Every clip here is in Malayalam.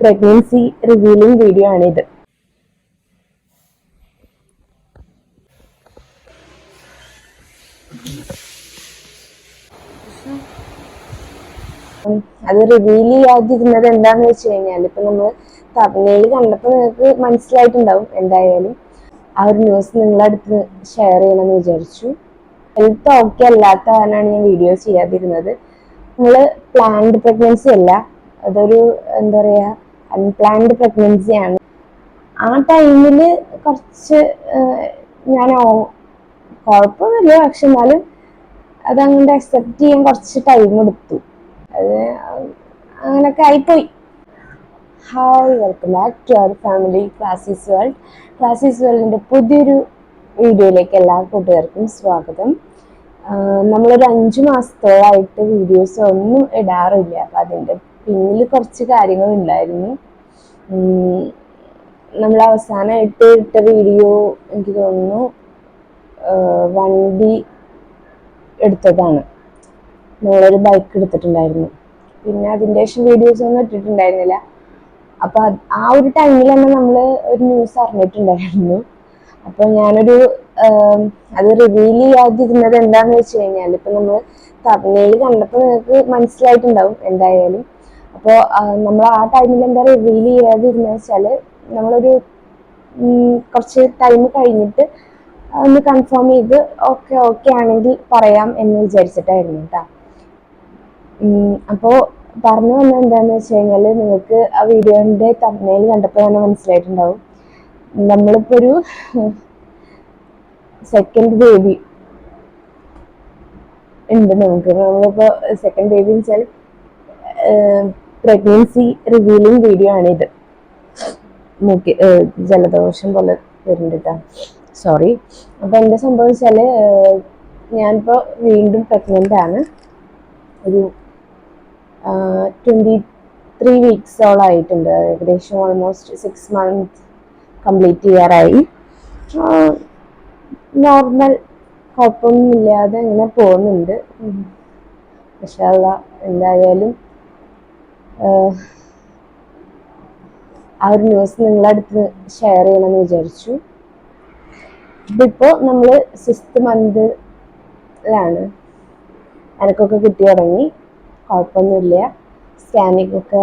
പ്രഗ്നൻസി റിവീലിംഗ് വീഡിയോ ആണിത് അത് റിവീൽ ചെയ്യാതിരുന്നത് എന്താന്ന് വെച്ച് കഴിഞ്ഞാൽ ഇപ്പൊ നമ്മൾ തവണയിൽ കണ്ടപ്പോൾ നിങ്ങൾക്ക് മനസ്സിലായിട്ടുണ്ടാവും എന്തായാലും ആ ഒരു ന്യൂസ് നിങ്ങളുടെ അടുത്ത് ഷെയർ ചെയ്യണമെന്ന് വിചാരിച്ചു. ഹെൽത്ത് ഓക്കെ അല്ലാത്ത കാരണമാണ് ഞാൻ വീഡിയോ ചെയ്യാതിരുന്നത്. നമ്മൾ പ്ലാൻഡ് പ്രഗ്നൻസി അല്ല അതൊരു എന്താ പറയാ അൺപ്ലാൻഡ് പ്രഗ്നൻസി ആണ്. ആ ടൈമിൽ കുറച്ച് ഞാൻ കുഴപ്പമൊന്നുമില്ല. പക്ഷെ എന്നാലും അത് അങ്ങനെ അക്സെപ്റ്റ് ചെയ്യാൻ കുറച്ച് ടൈം എടുത്തു. അത് അങ്ങനൊക്കെ ആയിപ്പോയി. Hi welcome back to our family classes world classes വേൾഡിന്റെ പുതിയൊരു വീഡിയോയിലേക്ക് എല്ലാ കൂട്ടുകാർക്കും സ്വാഗതം. നമ്മളൊരു അഞ്ചു മാസത്തോളായിട്ട് വീഡിയോസ് ഒന്നും ഇടാറില്ല. അപ്പം അതിന്റെ പിന്നിൽ കുറച്ച് കാര്യങ്ങൾ ഉണ്ടായിരുന്നു. നമ്മൾ അവസാനമായിട്ട് ഇട്ട വീഡിയോ എനിക്ക് തോന്നുന്നു വണ്ടി എടുത്തതാണ്. നമ്മളൊരു ബൈക്ക് എടുത്തിട്ടുണ്ടായിരുന്നു. പിന്നെ അതിന്റെ ശേഷം വീഡിയോസ് ഒന്നും ഇട്ടിട്ടുണ്ടായിരുന്നില്ല. അപ്പൊ ആ ഒരു ടൈമിൽ തന്നെ നമ്മൾ ഒരു ന്യൂസ് അറിഞ്ഞിട്ടുണ്ടായിരുന്നു. അപ്പൊ ഞാനൊരു അത് റിവീൽ ചെയ്യാതിരുന്നത് എന്താന്ന് വെച്ച് കഴിഞ്ഞാൽ ഇപ്പൊ നമ്മൾ തമിഴിൽ കണ്ടപ്പോൾ നിങ്ങൾക്ക് മനസ്സിലായിട്ടുണ്ടാവും എന്തായാലും. അപ്പോൾ നമ്മൾ ആ ടൈമിൽ എന്താ റിവീൽ ചെയ്യാതിരുന്ന വെച്ചാൽ നമ്മളൊരു കുറച്ച് ടൈം കഴിഞ്ഞിട്ട് ഒന്ന് കൺഫേം ചെയ്ത് ഓക്കെ ഓക്കെ ആണെങ്കിൽ പറയാം എന്ന് വിചാരിച്ചിട്ടായിരുന്നു കേട്ടോ അപ്പോ പറഞ്ഞു വന്ന എന്താന്ന് വെച്ച് കഴിഞ്ഞാൽ നിങ്ങൾക്ക് ആ വീഡിയോന്റെ തമ്മയിൽ കണ്ടപ്പോൾ തന്നെ മനസ്സിലായിട്ടുണ്ടാവും. നമ്മളിപ്പോ ഒരു സെക്കൻഡ് ബേബി ഉണ്ട് നമുക്ക് നമ്മളിപ്പോ സെക്കൻഡ് ബേബി എന്ന് വെച്ചാൽ പ്രഗ്നൻസി റിവീലിംഗ് വീഡിയോ ആണിത് മൂക്കി ജലദോഷം പോലെ വരുന്നുണ്ട് സോറി അപ്പൊ എന്താ സംഭവം വെച്ചാൽ ഞാനിപ്പോ വീണ്ടും പ്രഗ്നന്റ് ആണ്. ഒരു ട്വന്റി ത്രീ വീക്സോളം ആയിട്ടുണ്ട്. ഏകദേശം ഓൾമോസ്റ്റ് സിക്സ് മന്ത് കംപ്ലീറ്റ് ചെയ്യാറായി. നോർമൽ കുഴപ്പമൊന്നുമില്ലാതെ ഇങ്ങനെ പോകുന്നുണ്ട്. പക്ഷേ എന്തായാലും ആ ഒരു ന്യൂസ് നിങ്ങളുടെ അടുത്ത് ഷെയർ ചെയ്യണമെന്ന് വിചാരിച്ചു. ഇതിപ്പോ നമ്മൾ സിക്സ്ത് മന്തിലാണ് എനക്കൊക്കെ കിട്ടി തുടങ്ങി. കുഴപ്പമൊന്നുമില്ല. സ്കാനിങ് ഒക്കെ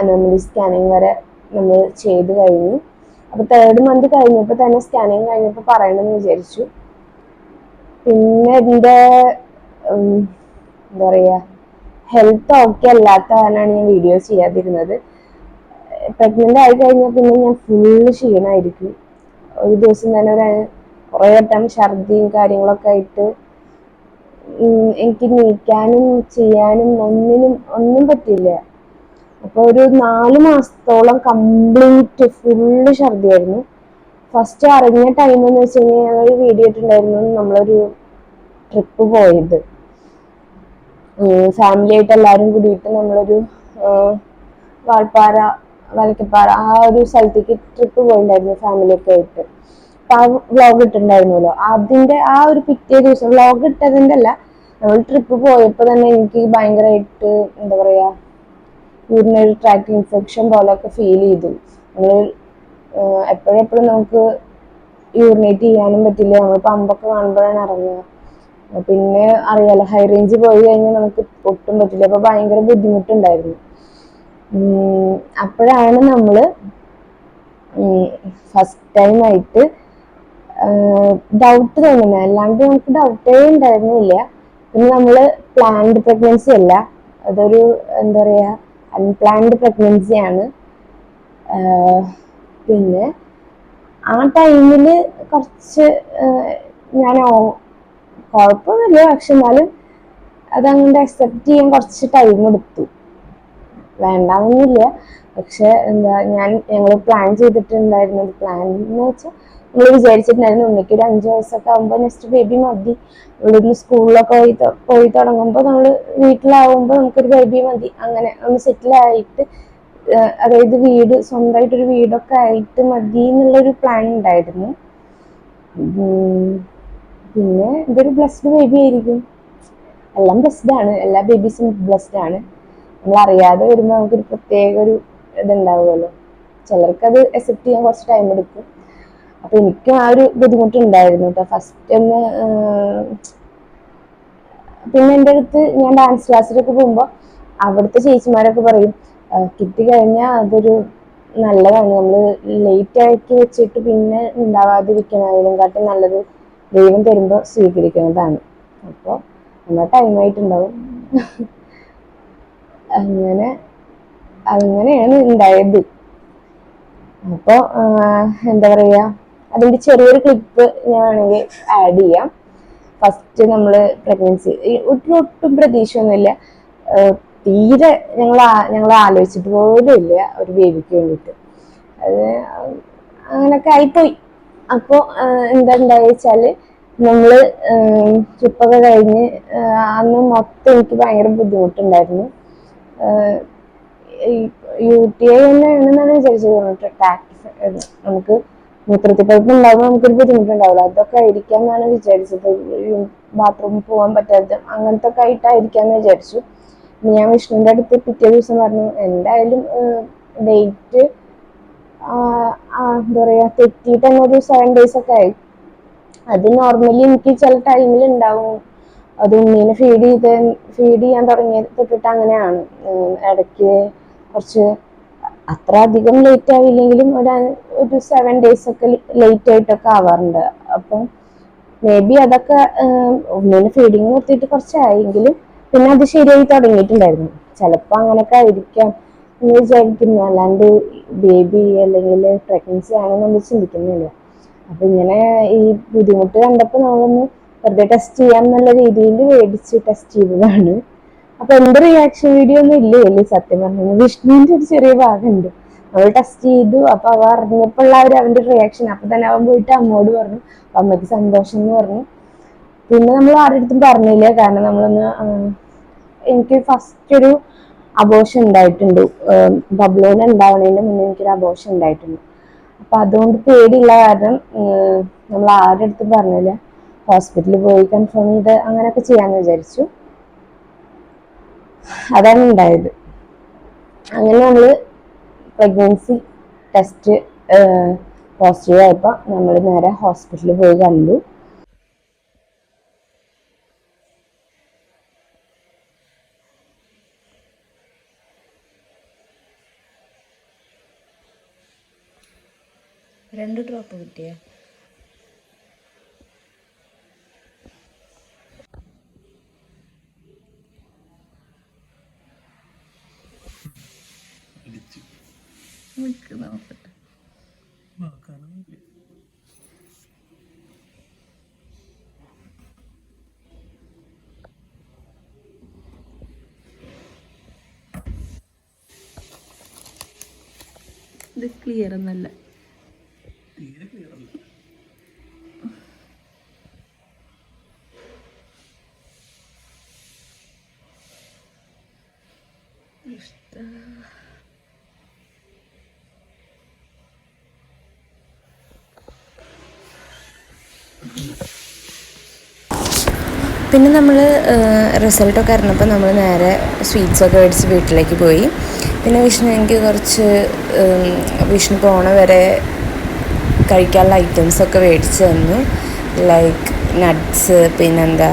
അനോമലി സ്കാനിങ് വരെ നമ്മൾ ചെയ്ത് കഴിഞ്ഞു. അപ്പൊ തേർഡ് മന്ത് കഴിഞ്ഞപ്പോൾ തന്നെ സ്കാനിങ് കഴിഞ്ഞപ്പോൾ പറയണമെന്ന് വിചാരിച്ചു. പിന്നെ എന്റെ എന്താ പറയാ ഹെൽത്ത് ഓക്കെ അല്ലാത്ത കാരണമാണ് ഞാൻ വീഡിയോസ് ചെയ്യാതിരുന്നത്. പ്രഗ്നന്റ് ആയി കഴിഞ്ഞാൽ പിന്നെ ഞാൻ ഫുള്ള് ക്ഷീണമായിരിക്കും ഒരു ദിവസം തന്നെ ഒരു കുറേ വട്ടം ഛർദിയും കാര്യങ്ങളൊക്കെ ആയിട്ട് എനിക്ക് നീക്കാനും ചെയ്യാനും ഒന്നിനും ഒന്നും പറ്റില്ല. അപ്പോൾ ഒരു നാല് മാസത്തോളം കംപ്ലീറ്റ് ഫുള്ള് ഛർദിയായിരുന്നു. ഫസ്റ്റ് അറിഞ്ഞ ടൈം എന്ന് വെച്ച് കഴിഞ്ഞാൽ ഞങ്ങൾ വീഡിയോ ഇട്ടുണ്ടായിരുന്നു നമ്മളൊരു ട്രിപ്പ് പോയത്. ഫാമിലി ആയിട്ട് എല്ലാവരും കൂടിയിട്ട് നമ്മളൊരു വാൾപ്പാറ വലക്കപ്പാറ ആ ഒരു സ്ഥലത്തേക്ക് ട്രിപ്പ് പോയിണ്ടായിരുന്നു ഫാമിലി ഒക്കെ ആയിട്ട്. അപ്പൊ ആ വ്ലോഗ് ഇട്ടിട്ടുണ്ടായിരുന്നല്ലോ അതിന്റെ ആ ഒരു പിറ്റേ ദിവസം വ്ലോഗ് ഇട്ടതിന്റെ അല്ല നമ്മൾ ട്രിപ്പ് പോയപ്പോ തന്നെ എനിക്ക് ഭയങ്കരമായിട്ട് എന്താ പറയാ യൂറിനറി ട്രാക്ട് ഇൻഫെക്ഷൻ പോലെയൊക്കെ ഫീൽ ചെയ്തു. നമ്മൾ എപ്പോഴെപ്പോഴും നമുക്ക് യൂറിനേറ്റ് ചെയ്യാനും പറ്റില്ല. നമ്മൾ പമ്പൊക്കെ കാണുമ്പോഴാണ് ഇറങ്ങുക. പിന്നെ അറിയാലോ ഹൈ റേഞ്ച് പോയി കഴിഞ്ഞാൽ നമുക്ക് ഒട്ടും പറ്റില്ല. അപ്പൊ ഭയങ്കര ബുദ്ധിമുട്ടുണ്ടായിരുന്നു. അപ്പോഴാണ് നമ്മൾ ഫസ്റ്റ് ടൈം ആയിട്ട് ഡൗട്ട് തോന്നുന്നത് അല്ലാണ്ട് നമുക്ക് ഡൗട്ടേ ഉണ്ടായിരുന്നില്ല. പിന്നെ നമ്മൾ പ്ലാൻഡ് പ്രഗ്നൻസി അല്ല. അതൊരു എന്താ പറയാ അൺപ്ലാൻഡ് പ്രഗ്നൻസി ആണ്. പിന്നെ ആ ടൈമിൽ കുറച്ച് ഞാൻ കുഴപ്പമൊന്നുമില്ല. പക്ഷെ എന്നാലും അത് അങ്ങോട്ട് അക്സെപ്റ്റ് ചെയ്യാൻ കുറച്ച് ടൈം എടുത്തു. വേണ്ടാവുന്നില്ല പക്ഷെ എന്താ ഞാൻ ഞങ്ങൾ പ്ലാൻ ചെയ്തിട്ടുണ്ടായിരുന്നത് പ്ലാൻ എന്ന് വെച്ചാൽ നമ്മൾ വിചാരിച്ചിട്ടുണ്ടായിരുന്നു ഉണ്ണിക്ക് ഒരു അഞ്ച് വയസ്സൊക്കെ ആകുമ്പോൾ നെക്സ്റ്റ് ബേബി മതി. ഇവിടുന്ന് സ്കൂളിലൊക്കെ പോയി പോയി തുടങ്ങുമ്പോൾ നമ്മൾ വീട്ടിലാവുമ്പോൾ നമുക്കൊരു ബേബി മതി. അങ്ങനെ ഒന്ന് സെറ്റിലായിട്ട് അതായത് വീട് സ്വന്തമായിട്ടൊരു വീടൊക്കെ ആയിട്ട് മതി എന്നുള്ളൊരു പ്ലാൻ ഉണ്ടായിരുന്നു. പിന്നെ ഇതൊരു ബ്ലസ്ഡ് ബേബി ആയിരിക്കും. എല്ലാം ബ്ലസ്ഡ് ആണ്. എല്ലാ ബേബീസും ബ്ലസ്ഡ് ആണ്. നമ്മൾ അറിയാതെ വരുമ്പോൾ നമുക്കൊരു പ്രത്യേക ഒരു ഇതുണ്ടാവുമല്ലോ. ചിലർക്ക് അത് അക്സെപ്റ്റ് ചെയ്യാൻ കുറച്ച് ടൈം എടുക്കും. അപ്പൊ എനിക്കും ആ ഒരു ബുദ്ധിമുട്ടുണ്ടായിരുന്നു കേട്ടോ ഫസ്റ്റ് ഒന്ന് പിന്നെ എന്റെ അടുത്ത് ഞാൻ ഡാൻസ് ക്ലാസ്സിലൊക്കെ പോകുമ്പോൾ അവിടുത്തെ ചേച്ചിമാരൊക്കെ പറയും കിട്ടി കഴിഞ്ഞാൽ അതൊരു നല്ലതാണ്. നമ്മൾ ലേറ്റ് ആക്കി വെച്ചിട്ട് പിന്നെ ഉണ്ടാവാതിരിക്കണതിനും കാട്ടി നല്ലത് ദൈവം തരുമ്പോൾ സ്വീകരിക്കുന്നതാണ്. അപ്പോൾ നമ്മുടെ ടൈം ആയിട്ടുണ്ടാവും. അങ്ങനെ അങ്ങനെയാണ് ഉണ്ടായത്. അപ്പോൾ എന്താ പറയുക അതിന്റെ ചെറിയൊരു ക്ലിപ്പ് ഞാൻ വേണമെങ്കിൽ ആഡ് ചെയ്യാം ഫസ്റ്റ് നമ്മൾ പ്രഗ്നൻസി ഒട്ടും ഒട്ടും പ്രതീക്ഷയൊന്നുമില്ല. തീരെ ഞങ്ങൾ ഞങ്ങൾ ആലോചിച്ചിട്ട് പോലും ഇല്ല ഒരു ബേബിക്ക് വേണ്ടിയിട്ട്. അത് അങ്ങനൊക്കെ ആയിപ്പോയി. അപ്പോൾ എന്താ ഉണ്ടായി നമ്മൾ ട്രിപ്പൊക്കെ കഴിഞ്ഞ് അന്ന് മൊത്തം എനിക്ക് ഭയങ്കര ബുദ്ധിമുട്ടുണ്ടായിരുന്നു. യു ടി ഐ തന്നെയാണെന്നാണ് വിചാരിച്ചത്. ടാക്സ് നമുക്ക് മൂത്രത്തിൽ പഴുപ്പ് ഉണ്ടാകുമ്പോൾ നമുക്കൊരു ബുദ്ധിമുട്ടുണ്ടാവില്ല. അതൊക്കെ ആയിരിക്കാം എന്നാണ് വിചാരിച്ചത് ബാത്റൂമിൽ പോകാൻ പറ്റാത്ത അങ്ങനത്തെ ഒക്കെ ആയിട്ടായിരിക്കാന്ന് വിചാരിച്ചു. ഞാൻ വിഷ്ണുവിന്റെ അടുത്ത് പിറ്റേ ദിവസം പറഞ്ഞു എന്തായാലും ഡേറ്റ് എന്താ പറയുക തെറ്റിയിട്ട് തന്നെ ഒരു സെവൻ ഡേയ്സ് ഒക്കെ ആയി. അത് നോർമലി എനിക്ക് ചില ടൈമിൽ ഉണ്ടാവും അത് ഉമ്മീനെ ഫീഡ് ചെയ്ത് ഫീഡ് ചെയ്യാൻ തുടങ്ങിയത് തൊട്ടിട്ട് അങ്ങനെയാണ്. ഇടയ്ക്ക് കുറച്ച് അത്ര അധികം ലേറ്റ് ആവില്ലെങ്കിലും ഒരു ഒരു സെവൻ ഡേയ്സ് ഒക്കെ ലേറ്റ് ആയിട്ടൊക്കെ ആവാറുണ്ട്. അപ്പം മേ ബി അതൊക്കെ ഉമ്മീനെ ഫീഡിങ് നിർത്തിയിട്ട് കുറച്ചായെങ്കിലും പിന്നെ അത് ശരിയായി തുടങ്ങിയിട്ടുണ്ടായിരുന്നു. ചിലപ്പോൾ അങ്ങനെയൊക്കെ ആയിരിക്കാം. വിചാരിക്കുന്നു അല്ലാണ്ട് ബേബി അല്ലെങ്കിൽ പ്രഗ്നൻസി ആണെന്ന് നമ്മൾ ചിന്തിക്കുന്നില്ല. അപ്പൊ ഇങ്ങനെ ഈ ബുദ്ധിമുട്ട് കണ്ടപ്പോൾ നമ്മളൊന്ന് വെറുതെ ടെസ്റ്റ് ചെയ്യാം എന്നുള്ള രീതിയിൽ മേടിച്ച് ടെസ്റ്റ് ചെയ്തതാണ്. അപ്പൊ എന്റെ റിയാക്ഷൻ വീഡിയോ ഒന്നും ഇല്ലേ അല്ലേ സത്യം പറഞ്ഞു. വിഷ്ണുവിന്റെ ഒരു ചെറിയ ഭാഗമുണ്ട്. അവൾ ടെസ്റ്റ് ചെയ്തു. അപ്പൊ അവ അറിഞ്ഞപ്പോൾ ഒരു അവന്റെ റിയാക്ഷൻ അപ്പൊ തന്നെ അവൻ പോയിട്ട് അമ്മോട് പറഞ്ഞു. അപ്പൊ അമ്മയ്ക്ക് സന്തോഷം എന്ന് പറഞ്ഞു. പിന്നെ നമ്മൾ ആരുടെ അടുത്തും പറഞ്ഞില്ല. കാരണം നമ്മളൊന്ന് എനിക്ക് ഫസ്റ്റ് ഒരു അബോഷൻ ഉണ്ടായിട്ടുണ്ട്. ബബ്ലോൺ ഉണ്ടാവുന്നതിന് മുന്നേ എനിക്കൊരു അബോഷൻ ഉണ്ടായിട്ടുണ്ട്. അപ്പൊ അതുകൊണ്ട് പേടിയില്ല കാരണം നമ്മൾ ആരുടെ അടുത്തും പറഞ്ഞില്ല. ഹോസ്പിറ്റലിൽ പോയി കൺഫേം ചെയ്ത് അങ്ങനെയൊക്കെ ചെയ്യാന്ന് വിചാരിച്ചു. അതാണ് ഉണ്ടായത്. അങ്ങനെ നമ്മൾ പ്രഗ്നൻസി ടെസ്റ്റ് പോസിറ്റീവ് ആയപ്പോൾ നമ്മൾ നേരെ ഹോസ്പിറ്റലിൽ പോയി കണ്ടു. രണ്ട് ഡ്രോപ്പ് കിട്ടിയ. ഇത് ക്ലിയർ ഒന്നല്ല പിന്നെ നമ്മൾ റിസൾട്ടൊക്കെ അറിഞ്ഞപ്പോൾ നമ്മൾ നേരെ സ്വീറ്റ്സൊക്കെ മേടിച്ച് വീട്ടിലേക്ക് പോയി. പിന്നെ വിഷ്ണു എനിക്ക് കുറച്ച് വിഷ്ണു പോണ വരെ കഴിക്കാനുള്ള ഐറ്റംസൊക്കെ മേടിച്ച് തന്നു. ലൈക്ക് നട്ട്സ് പിന്നെന്താ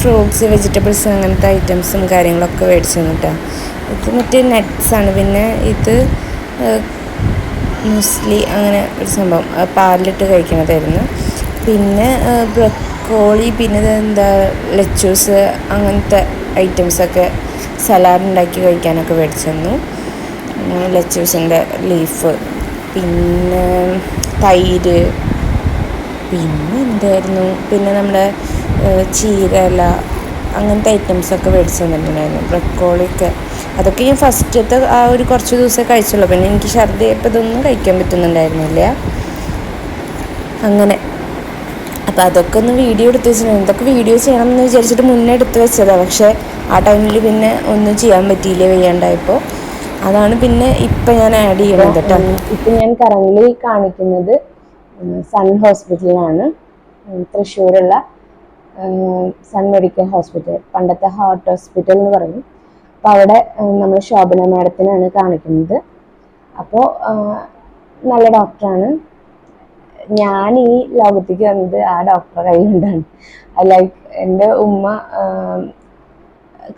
ഫ്രൂട്ട്സ് വെജിറ്റബിൾസ് അങ്ങനത്തെ ഐറ്റംസും കാര്യങ്ങളൊക്കെ മേടിച്ച് തന്നിട്ടാണ് ഇത് മറ്റേ നട്ട്സാണ് പിന്നെ ഇത് മുസ്ലി അങ്ങനെ ഒരു സംഭവം പാലിലിട്ട് കഴിക്കണതായിരുന്നു. പിന്നെ ബ്രക്കോളി പിന്നെ എന്താ ലച്ചൂസ് അങ്ങനത്തെ ഐറ്റംസൊക്കെ സലാഡ് ഉണ്ടാക്കി കഴിക്കാനൊക്കെ മേടിച്ചു ലച്ചൂസിന്റെ ലീഫ് പിന്നെ തൈര് പിന്നെ എന്തായിരുന്നു? പിന്നെ നമ്മുടെ ചീരല അങ്ങനത്തെ ഐറ്റംസൊക്കെ മേടിച്ച് തന്നിട്ടുണ്ടായിരുന്നു. ബ്രക്കോളിയൊക്കെ. അതൊക്കെ ഞാൻ ഫസ്റ്റത്തെ ആ ഒരു കുറച്ച് ദിവസമേ കഴിച്ചുള്ളൂ. പിന്നെ എനിക്ക് ഛർദി ഇതൊന്നും കഴിക്കാൻ പറ്റുന്നുണ്ടായിരുന്നില്ല. അങ്ങനെ. അപ്പോൾ അതൊക്കെ ഒന്ന് വീഡിയോ എടുത്ത് വെച്ചിട്ടുണ്ട്. എന്തൊക്കെ വീഡിയോ ചെയ്യണം എന്ന് വിചാരിച്ചിട്ട് മുന്നേ എടുത്ത് വെച്ചതാണ് പക്ഷേ ആ ടൈമിൽ പിന്നെ ഒന്നും ചെയ്യാൻ പറ്റിയില്ല വയ്യാണ്ടായപ്പോൾ അതാണ് പിന്നെ ഇപ്പം ഞാൻ ആഡ് ചെയ്യണത് കേട്ടോ ഇപ്പം ഞാൻ കറങ്ങി കാണിക്കുന്നത് സൺ ഹോസ്പിറ്റലിലാണ്. തൃശ്ശൂരുള്ള സൺ മെഡിക്കൽ ഹോസ്പിറ്റൽ പണ്ടത്തെ ഹാർട്ട് ഹോസ്പിറ്റൽ എന്ന് പറയും. അപ്പോൾ അവിടെ നമ്മൾ ശോഭന മാഡത്തിനാണ് കാണിക്കുന്നത്. അപ്പോൾ നല്ല ഡോക്ടറാണ് ഞാൻ ഈ ലോകത്തേക്ക് വന്നത് ആ ഡോക്ടറെ കയ്യിൽ കൊണ്ടാണ്. ലൈക്ക് എന്റെ ഉമ്മ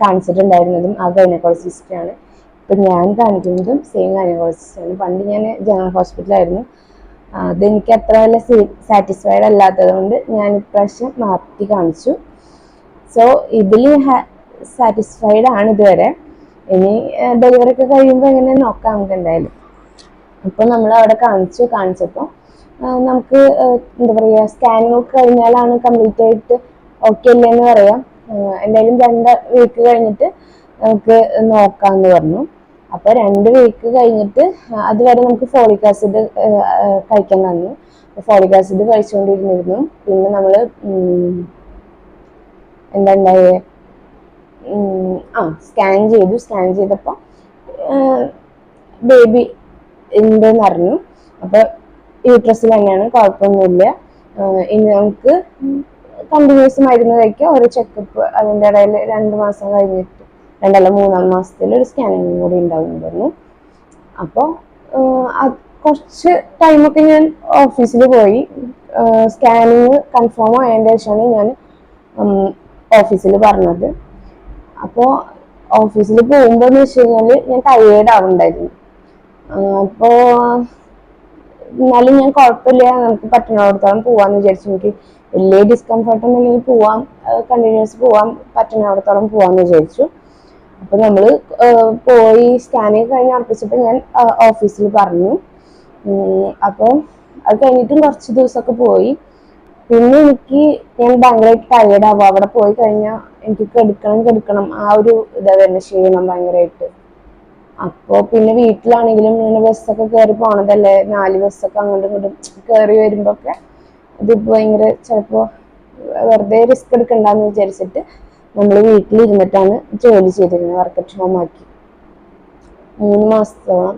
കാണിച്ചിട്ടുണ്ടായിരുന്നതും ആ ഗൈനക്കോളജിസ്റ്റാണ് ഇപ്പം ഞാൻ കാണിക്കുന്നതും സെയിം ഗൈനക്കോളജിസ്റ്റാണ് പണ്ട് ഞാൻ ജനറൽ ഹോസ്പിറ്റലായിരുന്നു അതെനിക്ക് അത്ര വല്ല സാറ്റിസ്ഫൈഡ് അല്ലാത്തത് കൊണ്ട് ഞാൻ ഇപ്രാവശ്യം മാറ്റി കാണിച്ചു. സോ ഇതിൽ സാറ്റിസ്ഫൈഡ് ആണ് ഇതുവരെ. ഇനി ഡെലിവറി ഒക്കെ കഴിയുമ്പോൾ എങ്ങനെ നോക്കാം നമുക്ക് എന്തായാലും. അപ്പോൾ നമ്മൾ അവിടെ കാണിച്ചു കാണിച്ചപ്പോൾ നമുക്ക് എന്താ പറയുക സ്കാനിങ് ഒക്കെ കഴിഞ്ഞാലാണ് കംപ്ലീറ്റ് ആയിട്ട് ഓക്കെ അല്ലേന്ന് പറയാം. എന്തായാലും രണ്ട് വീക്ക് കഴിഞ്ഞിട്ട് നമുക്ക് നോക്കാമെന്ന് പറഞ്ഞു. അപ്പോൾ രണ്ട് വീക്ക് കഴിഞ്ഞിട്ട് അതുവരെ നമുക്ക് ഫോളിക് ആസിഡ് കഴിക്കാൻ തന്നു. ഫോളിക് ആസിഡ് കഴിച്ചുകൊണ്ടിരുന്നിരുന്നു. പിന്നെ നമ്മൾ എന്താ ഉണ്ടായേ? ആ സ്കാൻ ചെയ്തു. സ്കാൻ ചെയ്തപ്പോൾ ബേബി ഉണ്ടെന്ന് അറിഞ്ഞു അപ്പോൾ യൂട്രസിൽ തന്നെയാണ് കുഴപ്പമൊന്നുമില്ല. ഇനി നമുക്ക് കണ്ടിന്യൂസ് മരുന്ന് കഴിക്കുക ഒരു ചെക്കപ്പ് അതിന്റെ ഇടയിൽ രണ്ട് മാസം കഴിഞ്ഞിട്ട് രണ്ടല്ല മൂന്നാം മാസത്തിൽ ഒരു സ്കാനിങ് കൂടി ഉണ്ടാവുന്നുണ്ടായിരുന്നു. അപ്പോൾ കുറച്ച് ടൈമൊക്കെ ഞാൻ ഓഫീസിൽ പോയി. സ്കാനിങ് കൺഫേം ആയതിന്റെ ശേഷമാണ് ഞാൻ ഓഫീസിൽ പറഞ്ഞത്. അപ്പോൾ ഓഫീസിൽ പോകുമ്പോൾ എന്ന് വെച്ച് കഴിഞ്ഞാൽ ഞാൻ ടയേർഡ് ആവുന്നുണ്ടായിരുന്നു. അപ്പോൾ എന്നാലും ഞാൻ കുഴപ്പമില്ല. നമുക്ക് പറ്റുന്നിടത്തോളം പോവാന്ന് വിചാരിച്ചു. എനിക്ക് വലിയ ഡിസ്കംഫർട്ട് ഒന്നും പോവാം. കണ്ടിന്യൂസ് പോവാം. പറ്റുന്നിടത്തോളം പോവാന്ന് വിചാരിച്ചു. അപ്പൊ നമ്മൾ പോയി സ്കാനിങ് കഴിഞ്ഞ് അർപ്പിച്ചപ്പോ ഞാൻ ഓഫീസിൽ പറഞ്ഞു. അപ്പോൾ അത് കഴിഞ്ഞിട്ടും കുറച്ച് ദിവസമൊക്കെ പോയി. പിന്നെ എനിക്ക് ഞാൻ ഭയങ്കരമായിട്ട് ടയേർഡ് ആവും. അവിടെ പോയി കഴിഞ്ഞാൽ എനിക്ക് കെടുക്കണം കെടുക്കണം. ആ ഒരു ഇതാ വരുന്ന ക്ഷീണം ഭയങ്കരമായിട്ട് അപ്പോൾ പിന്നെ വീട്ടിലാണെങ്കിലും ഇങ്ങനെ ബസ്സൊക്കെ കയറി പോണതല്ലേ? നാല് ബസ്സൊക്കെ അങ്ങോട്ടും ഇങ്ങോട്ടും കയറി വരുമ്പോ ഒക്കെ ഇത് ഭയങ്കര ചിലപ്പോ വെറുതെ റിസ്ക് എടുക്കണ്ടെന്ന് വിചാരിച്ചിട്ട് നമ്മൾ വീട്ടിലിരുന്നിട്ടാണ് ജോലി ചെയ്തിരുന്നത് വർക്ക് അറ്റ് ഹോം ആക്കി. മൂന്ന് മാസത്തോളം.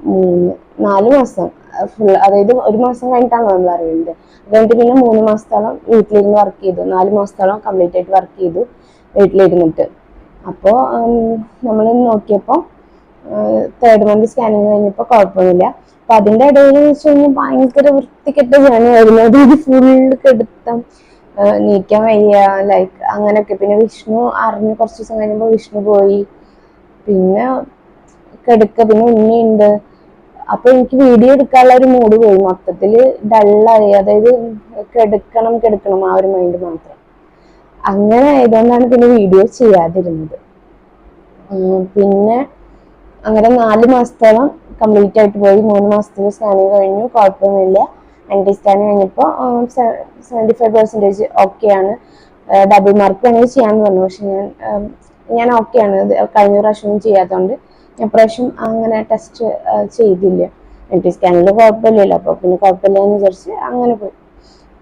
മൂന്ന് നാല് മാസം. ഫുൾ അതായത് ഒരു മാസം കഴിഞ്ഞിട്ടാണ് നമ്മൾ അറിയുന്നത്. അതുകൊണ്ട് പിന്നെ മൂന്ന് മാസത്തോളം വീട്ടിലിരുന്ന് വർക്ക് ചെയ്തു. നാല് മാസത്തോളം കംപ്ലീറ്റ് ആയിട്ട് വർക്ക് ചെയ്തു വീട്ടിലിരുന്നിട്ട്. അപ്പോൾ നമ്മൾ നോക്കിയപ്പോൾ തേർഡ് മന്ത് സ്കാനിങ് കഴിഞ്ഞപ്പോൾ കുഴപ്പമൊന്നുമില്ല. അപ്പം അതിന്റെ ഇടയിൽ വെച്ച് കഴിഞ്ഞാൽ ഭയങ്കര വൃത്തികെട്ട ജനമായിരുന്നു അതായത് ഫുള്ള് കെടുത്തം നീക്കാൻ വയ്യ ലൈക്ക് അങ്ങനെയൊക്കെ. പിന്നെ വിഷ്ണു അറിഞ്ഞ് കുറച്ച് ദിവസം കഴിഞ്ഞപ്പോൾ വിഷ്ണു പോയി. പിന്നെ കിടക്ക പിന്നെ ഉണ്ണിയുണ്ട്. അപ്പൊ എനിക്ക് വീഡിയോ എടുക്കാനുള്ള ഒരു മൂഡ് പോയി. മൊത്തത്തിൽ ഡള്ളായി അതായത് കെടുക്കണം കെടുക്കണം ആ ഒരു മൈൻഡ് മാത്രം. അങ്ങനെ ആയതുകൊണ്ടാണ് പിന്നെ വീഡിയോ ചെയ്യാതിരുന്നത്. പിന്നെ അങ്ങനെ നാല് മാസത്തോളം കംപ്ലീറ്റ് ആയിട്ട് പോയി. മൂന്ന് മാസത്തിന് സ്കാനിങ് കഴിഞ്ഞു. കുഴപ്പമൊന്നുമില്ല. ആന്റി സ്കാനിങ് കഴിഞ്ഞപ്പോൾ സെവന്റി ഫൈവ് പെർസെന്റേജ് ഓക്കെയാണ് ഡബിൾ മാർക്ക് വേണമെങ്കിൽ ചെയ്യാമെന്ന് പറഞ്ഞു. പക്ഷെ ഞാൻ ഞാൻ ഓക്കെയാണ് കഴിഞ്ഞ പ്രാവശ്യമൊന്നും ചെയ്യാത്തതുകൊണ്ട് ഞാൻ പ്രാവശ്യം അങ്ങനെ ടെസ്റ്റ് ചെയ്തില്ല. ആന്റി സ്കാനിൽ കുഴപ്പമില്ലല്ലോ. അപ്പോൾ പിന്നെ കുഴപ്പമില്ല എന്ന് വിചാരിച്ച് അങ്ങനെ പോയി.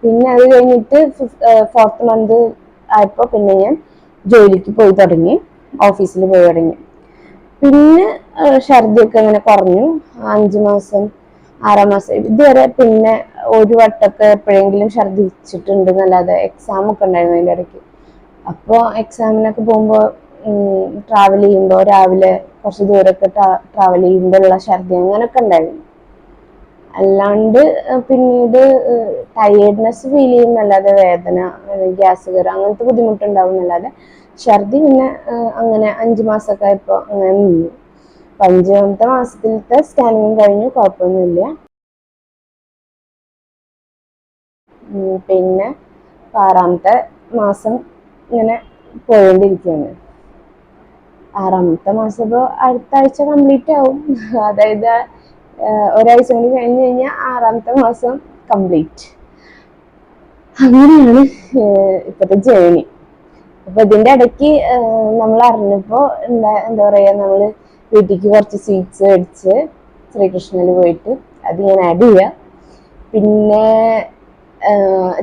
പിന്നെ അത് കഴിഞ്ഞിട്ട് ഫോർത്ത് മന്ത് ആയപ്പോൾ പിന്നെ ഞാൻ ജോലിക്ക് പോയി തുടങ്ങി. ഓഫീസിൽ പോയി തുടങ്ങി. പിന്നെ ഛർദിയൊക്കെ അങ്ങനെ കുറഞ്ഞു. അഞ്ച് മാസം ആറാം മാസം. ഇതുവരെ പിന്നെ ഒരു വട്ടമൊക്കെ എപ്പോഴെങ്കിലും ഛർദിച്ചിട്ടുണ്ട് എന്നല്ലാതെ എക്സാം ഒക്കെ ഉണ്ടായിരുന്നു അതിന്റെ ഇടയ്ക്ക്. അപ്പോൾ എക്സാമിനൊക്കെ പോകുമ്പോൾ ട്രാവൽ ചെയ്യുമ്പോൾ രാവിലെ കുറച്ച് ദൂരമൊക്കെ ട്രാവൽ ചെയ്യുമ്പോഴുള്ള ഛർദി അങ്ങനെയൊക്കെ ഉണ്ടായിരുന്നു. അല്ലാണ്ട് പിന്നീട് ടയേർഡ്നെസ് ഫീൽ ചെയ്യുന്നല്ലാതെ വേദന ഗ്യാസ് കയറുക അങ്ങനത്തെ ബുദ്ധിമുട്ടുണ്ടാവുന്നല്ലാതെ ഛർദി പിന്നെ അങ്ങനെ അഞ്ച് മാസമൊക്കെ ആയപ്പോൾ അങ്ങനെ നിന്നു. അപ്പൊ അഞ്ചാമത്തെ മാസത്തിലത്തെ സ്കാനിങ്ങും കഴിഞ്ഞു കുഴപ്പമൊന്നുമില്ല. പിന്നെ ആറാമത്തെ മാസം ഇങ്ങനെ പോയിക്കൊണ്ടിരിക്കുകയാണ് ആറാമത്തെ മാസം ഇപ്പോൾ അടുത്ത ആഴ്ച കംപ്ലീറ്റ് ആവും. അതായത് ഒരാഴ്ച കൂടി കഴിഞ്ഞു കഴിഞ്ഞാൽ ആറാമത്തെ മാസം കംപ്ലീറ്റ് അങ്ങനെയാണ് ഇപ്പോഴത്തെ ജേണി അപ്പൊ ഇതിന്റെ ഇടയ്ക്ക് നമ്മൾ അറിഞ്ഞപ്പോ എന്താ എന്താ പറയാ നമ്മൾ വീട്ടിക്ക് കുറച്ച് സ്വീറ്റ്സ് മേടിച്ച് ശ്രീകൃഷ്ണന് പോയിട്ട് അത് ഞാൻ ആഡ് ചെയ്യാം. പിന്നെ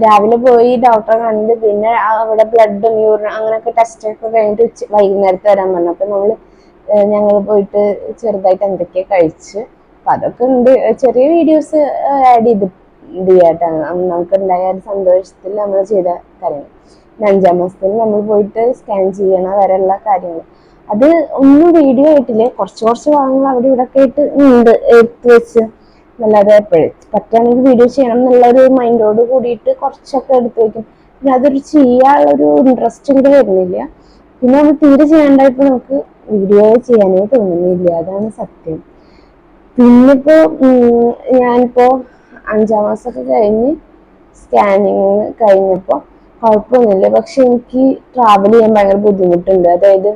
രാവിലെ പോയി ഡോക്ടറെ കണ്ട് പിന്നെ അവിടെ ബ്ലഡും യൂറിൻ അങ്ങനെയൊക്കെ ടെസ്റ്റ് ഒക്കെ കഴിഞ്ഞിട്ട് വൈകുന്നേരത്ത് വരാൻ പറഞ്ഞു. അപ്പൊ നമ്മൾ ഞങ്ങൾ പോയിട്ട് ചെറുതായിട്ട് എന്തൊക്കെയാ കഴിച്ച് അപ്പൊ അതൊക്കെ ഉണ്ട്. ചെറിയ വീഡിയോസ് ആഡ് ചെയ്ത് ചെയ്യാട്ടാണ് നമുക്ക് ഉണ്ടായ ഒരു സന്തോഷത്തിൽ നമ്മൾ ചെയ്ത കാര്യങ്ങൾ. അഞ്ചാം മാസത്തിൽ നമ്മൾ പോയിട്ട് സ്കാൻ ചെയ്യണ വരെയുള്ള കാര്യങ്ങൾ. അത് ഒന്നും വീഡിയോ ആയിട്ടില്ലേ? കുറച്ച് കുറച്ച് ഭാഗങ്ങൾ അവിടെ ഇവിടെ ഒക്കെ ആയിട്ട് ഉണ്ട്. എടുത്ത് വെച്ച്. നല്ലത് എപ്പോഴും പറ്റുകയാണെങ്കിൽ വീഡിയോ ചെയ്യണം എന്നുള്ളൊരു മൈൻഡോട് കൂടിയിട്ട് കുറച്ചൊക്കെ എടുത്ത് വെക്കും. പിന്നെ അതൊരു ചെയ്യാനുള്ളൊരു ഇൻട്രസ്റ്റ് കൂടെ വരുന്നില്ല. പിന്നെ നമ്മൾ തീരെ ചെയ്യാണ്ടായപ്പോൾ നമുക്ക് വീഡിയോ ചെയ്യാനേ തോന്നുന്നില്ല. അതാണ് സത്യം. പിന്നിപ്പോ ഞാനിപ്പോ അഞ്ചാം മാസമൊക്കെ കഴിഞ്ഞ് സ്കാനിങ് കഴിഞ്ഞപ്പോ കുഴപ്പമൊന്നുമില്ല പക്ഷെ എനിക്ക് ട്രാവൽ ചെയ്യാൻ ഭയങ്കര ബുദ്ധിമുട്ടുണ്ട്. അതായത്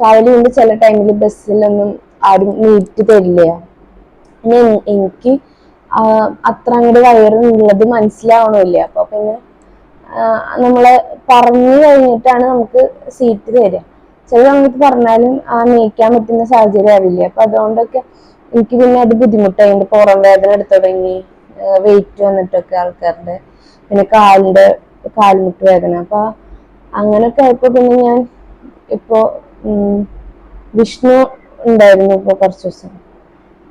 ട്രാവൽ ചെയ്യുമ്പോൾ ചില ടൈമിൽ ബസ്സിലൊന്നും ആരും നീറ്റ് തരില്ല. പിന്നെ എനിക്ക് അത്ര അങ്ങോട്ട് വയറുള്ളത് മനസ്സിലാവണമില്ല അപ്പൊ പിന്നെ നമ്മളെ പറഞ്ഞു കഴിഞ്ഞിട്ടാണ് നമുക്ക് സീറ്റ് തരിക. ചില സമയത്ത് പറഞ്ഞാലും നീക്കാൻ പറ്റുന്ന സാഹചര്യം ആവില്ല. അപ്പൊ അതുകൊണ്ടൊക്കെ എനിക്ക് പിന്നെ അത് ബുദ്ധിമുട്ടായി എന്റെ പുറം വേദന എടുത്തു തുടങ്ങി. വെയിറ്റ് വന്നിട്ടൊക്കെ ആൾക്കാരുടെ പിന്നെ കാലിന്റെ കാൽമുട്ട് വേദന. അപ്പൊ അങ്ങനൊക്കെ ആയപ്പോ പിന്നെ ഞാൻ ഇപ്പോ വിഷ്ണു ഉണ്ടായിരുന്നു ഇപ്പൊ കുറച്ച് ദിവസം.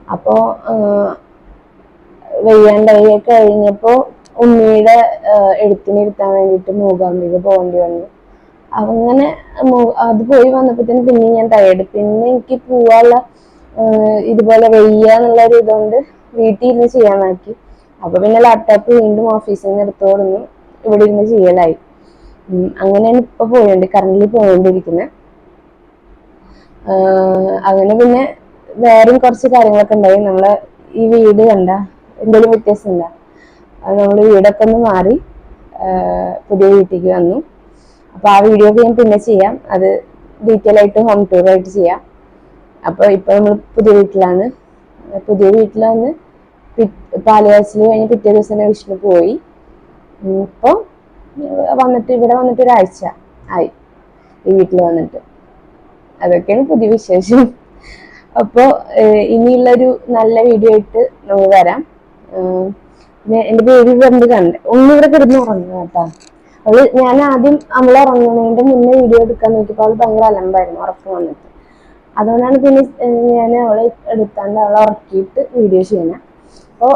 അപ്പോ വെയ്യാണ്ടായി കഴിഞ്ഞപ്പോ ഉണ്ണിയുടെ എഴുത്തിനിരുത്താൻ വേണ്ടിട്ട് മൂകാംബിക പോകേണ്ടി വന്നു. അങ്ങനെ അത് പോയി വന്നപ്പോഴത്തേന് പിന്നെ ഞാൻ ടയേർഡ് പിന്നെ എനിക്ക് പോവാനുള്ള ഇതുപോലെ വയ്യ എന്നുള്ള ഒരു ഇതുകൊണ്ട് വീട്ടിൽ ഇരുന്ന് ചെയ്യാനാക്കി അപ്പൊ പിന്നെ ലാപ്ടോപ്പ് വീണ്ടും ഓഫീസിൽ നിന്ന് എടുത്തു തുടങ്ങി ഇവിടെ ഇരുന്ന് ചെയ്യലായി. അങ്ങനെയാണ് ഇപ്പൊ പോയോണ്ട് കറണ്ടിൽ പോയോണ്ടിരിക്കുന്നത് അങ്ങനെ പിന്നെ വേറെയും കുറച്ച് കാര്യങ്ങളൊക്കെ ഉണ്ടായി. നമ്മളെ ഈ വീട് കണ്ട എന്തെങ്കിലും വ്യത്യാസം ഉണ്ടോ? നമ്മൾ വീടൊക്കെ ഒന്ന് മാറി പുതിയ വീട്ടിലേക്ക് വന്നു. അപ്പൊ ആ വീഡിയോ ഒക്കെ ഞാൻ പിന്നെ ചെയ്യാം. അത് ഡീറ്റെയിൽ ആയിട്ട് ഹോം ടൂർ ആയിട്ട് ചെയ്യാം. അപ്പൊ ഇപ്പൊ നമ്മൾ പുതിയ വീട്ടിലാണ്. പുതിയ വീട്ടിലാണ് പാലുകാച്ചിൽ കഴിഞ്ഞ് പിറ്റേ ദിവസം വിഷ്ണു പോയി. ഇപ്പോൾ ഇപ്പൊ വന്നിട്ട് ഇവിടെ വന്നിട്ട് ഒരാഴ്ച ആയി ഈ വീട്ടിൽ വന്നിട്ട്. അതൊക്കെയാണ് പുതിയ വിശേഷം. അപ്പോൾ ഇനിയുള്ളൊരു നല്ല വീഡിയോ ആയിട്ട് നമുക്ക് വരാം. പിന്നെ എന്റെ ബേബി വന്ന് കണ്ട് ഒന്നിവിടെ കിടന്ന് ഉറങ്ങുക കേട്ടോ. അവൾ ഞാൻ ആദ്യം അവളെ ഉറങ്ങുന്നതിന്റെ മുന്നേ വീഡിയോ എടുക്കാൻ നോക്കിയപ്പോൾ അവൾ ഭയങ്കര അലമ്പായിരുന്നു ഉറക്കം വന്നിട്ട്. അതുകൊണ്ടാണ് പിന്നെ ഞാൻ അവളെ എടുത്താണ്ട് അവളെ ഉറക്കിയിട്ട് വീഡിയോ ചെയ്യുന്നത് അപ്പോൾ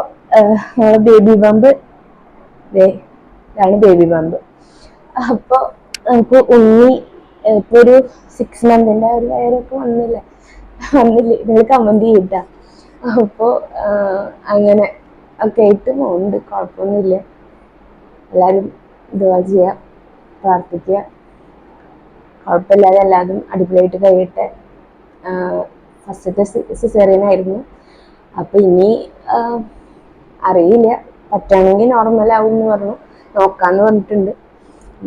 ബേബി ബമ്പ് ഇതാണ് ബേബി ബമ്പ് അപ്പോൾ നമുക്ക് ഉണ്ണി ഇപ്പോൾ ഇപ്പൊ ഒരു സിക്സ് മന്തിന്റെ ഒരു വയറൊക്കെ വന്നില്ല? വന്നില്ലേ? നിങ്ങൾ കമന്റ് ചെയ്യട്ട അപ്പോ അങ്ങനെ ഒക്കെ ആയിട്ട് പോകുന്നുണ്ട് കുഴപ്പമൊന്നുമില്ല. എല്ലാരും ഇതുവാ ചെയ്യുക പ്രാർത്ഥിക്കുക. കുഴപ്പമില്ലാതെ എല്ലാതും അടിപൊളിയായിട്ട് കഴിയട്ടെ. ഫസ്റ്റത്തെ സിസേറിയൻ ആയിരുന്നു അപ്പൊ ഇനി അറിയില്ല. പറ്റുകയാണെങ്കിൽ ആവും എന്ന് പറഞ്ഞു. നോക്കാന്ന് പറഞ്ഞിട്ടുണ്ട്.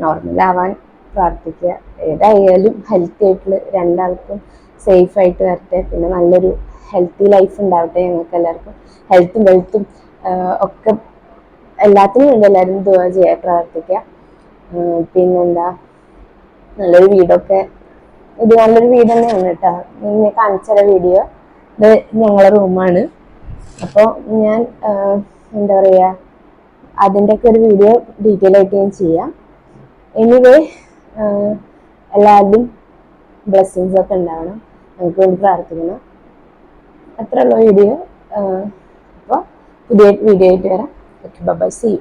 നോർമൽ ആവാൻ പ്രാർത്ഥിക്കുക. ഏതായാലും ഹെൽത്തി ആയിട്ടുള്ള രണ്ടാൾക്കും സേഫ് ആയിട്ട് വരട്ടെ. പിന്നെ നല്ലൊരു ഹെൽത്തി ലൈഫ് ഉണ്ടാവട്ടെ ഞങ്ങൾക്ക് എല്ലാവർക്കും. ഹെൽത്തും വെൽത്തും ഒക്കെ എല്ലാത്തിനും വേണ്ടി എല്ലാവരും ദുവാ ചെയ്യുക പ്രാർത്ഥിക്കുക. പിന്നെന്താ? നല്ലൊരു വീടൊക്കെ ഇത് നല്ലൊരു വീട് തന്നെയാണ് കേട്ടോ. നിന്നെ കാണിച്ചുള്ള വീഡിയോ ഇത് ഞങ്ങളെ റൂമാണ് അപ്പോൾ ഞാൻ എന്താ പറയുക അതിന്റെയൊക്കെ ഒരു വീഡിയോ ഡീറ്റെയിൽ ആയിട്ട് ഞാൻ ചെയ്യാം. എനിവേ എല്ലാവരുടെയും ബ്ലെസ്സിങ്സ് ഒക്കെ ഉണ്ടാവണം. നമുക്ക് വേണ്ടി പ്രാർത്ഥിക്കണം. അത്രയുള്ള വീഡിയോ അപ്പോൾ പുതിയ വീഡിയോ ആയിട്ട് വരാം. Okay bye C U